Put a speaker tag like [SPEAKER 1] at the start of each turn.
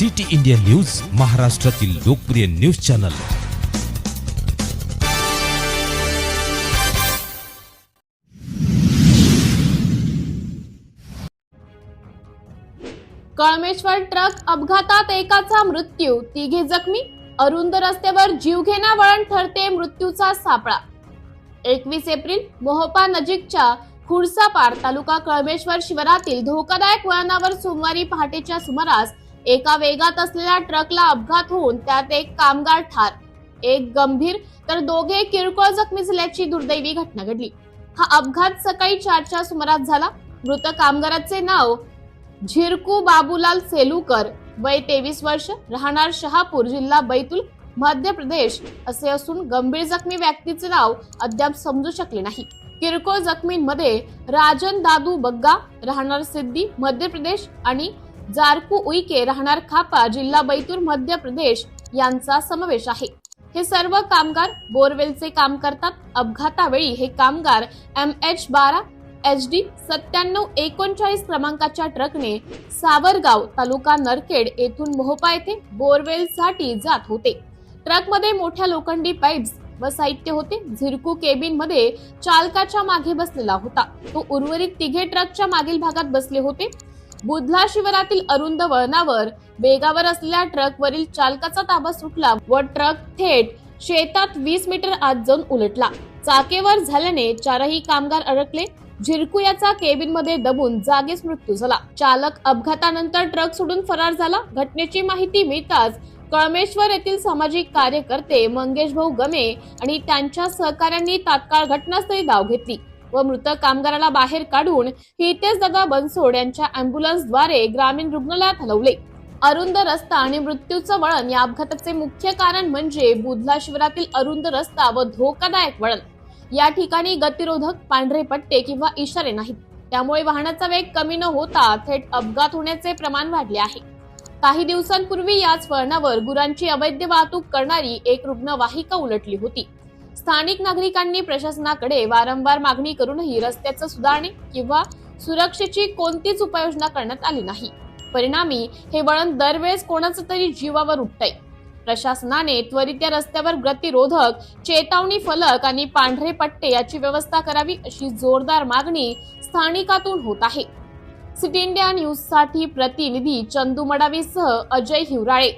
[SPEAKER 1] City India news महाराष्ट्रातील लोकप्रिय news channel.
[SPEAKER 2] Kalmeshwar truck अपघातात एकाचा मृत्यू तिघे जखमी. अरुंद रस्त्यावर जीवघेणा वळण ठरते मृत्यूचा सापळा. एकवीस एप्रिल मोहोपा नजीकच्या खुर्सापार तालुका कळमेश्वर शिवारातील धोकादायक वळणावर सोमवारी पहाटेच्या सुमारास एका वेगात असलेल्या ट्रकला अपघात होऊन त्यात एक कामगार ठार. एक गंभीर तर दोघे किरकोळ जखमी झाल्याची दुर्दैवी घटना घडली. हा अपघात सकाळी चारच्या सुमारास झाला. मृत कामगाराचे नाव झिरकू बाबूलाल सेलूकर वय तेवीस वर्ष राहणार शहापूर जिल्हा बैतूल मध्य प्रदेश असे असून गंभीर जखमी व्यक्तीचे नाव अद्याप समजू शकले नाही. किरकोळ जखमींमध्ये राजन दादू बग्गा राहणार सिद्धी मध्य प्रदेश आणि जारकू उईके राहणार खापा जिल्हा बैतूल मध्य प्रदेश यांचा समावेश आहे. हे सर्व कामगार बोरवेलचे काम करतात. अपघातावेळी हे कामगार एम एच बारा एच डी सत्त्याण्णव एकोणचाळीस क्रमांकाच्या ट्रकने सावरगाव तालुका नरखेड येथून मोहपा येथे बोरवेलसाठी जात होते. ट्रकमध्ये मोठ्या लोखंडी पाईप्स व साहित्य होते. झिरकू केबिनमध्ये चालकाच्या मागे बसलेला होता. तो उर्वरित तिघे ट्रकच्या मागील भागात बसले होते. बुधला शिवारातील अरुंद वळणावर वेगावर असलेल्या ट्रकवरील चालकाचा ताबा सुटला व ट्रक थेट शेतात वीस मीटर आत जाऊन उलटला. चाकेवर झाल्याने चारही कामगार अडकले. झिरकू याचा केबिनमध्ये दबून जागीच मृत्यू झाला. चालक अपघातानंतर ट्रक सोडून फरार झाला. घटनेची माहिती मिळताच कळमेश्वर येथील सामाजिक कार्यकर्ते मंगेश भाऊ गमे आणि त्यांच्या सहकाऱ्यांनी तात्काळ घटनास्थळी धाव घेतली. व मृत कामगाराला बाहेर काढून हितेश दादा बनसोड यांच्या अँब्युलन्सद्वारे ग्रामीण रुग्णालयात हलवले. अरुंद रस्ता आणि मृत्यूचं वळण या अपघाताचे मुख्य कारण म्हणजे बुधला शिवरातील अरुंद रस्ता व धोकादायक वळण. या ठिकाणी गतिरोधक पांढरे पट्टे किंवा इशारे नाहीत. त्यामुळे वाहनाचा वेग कमी न होता थेट अपघात होण्याचे प्रमाण वाढले आहे. काही दिवसांपूर्वी याच वळणावर गुरांची अवैध वाहतूक करणारी एक रुग्णवाहिका उलटली होती. स्थानिक नागरिकांनी प्रशासनाकडे वारंवार मागणी करूनही रस्त्याचं सुधारणे किंवा सुरक्षेची कोणतीच उपाययोजना करण्यात आली नाही. परिणामी हे वळण दरवेळेस कोणाचं तरी जीवावर उठतंय प्रशासनाने त्वरित या रस्त्यावर गतिरोधक चेतावणी फलक आणि पांढरे पट्टे याची व्यवस्था करावी अशी जोरदार मागणी स्थानिकातून होत आहे. सिटी इंडिया न्यूजसाठी प्रतिनिधी चंदू मडावीसह अजय हिवराळे.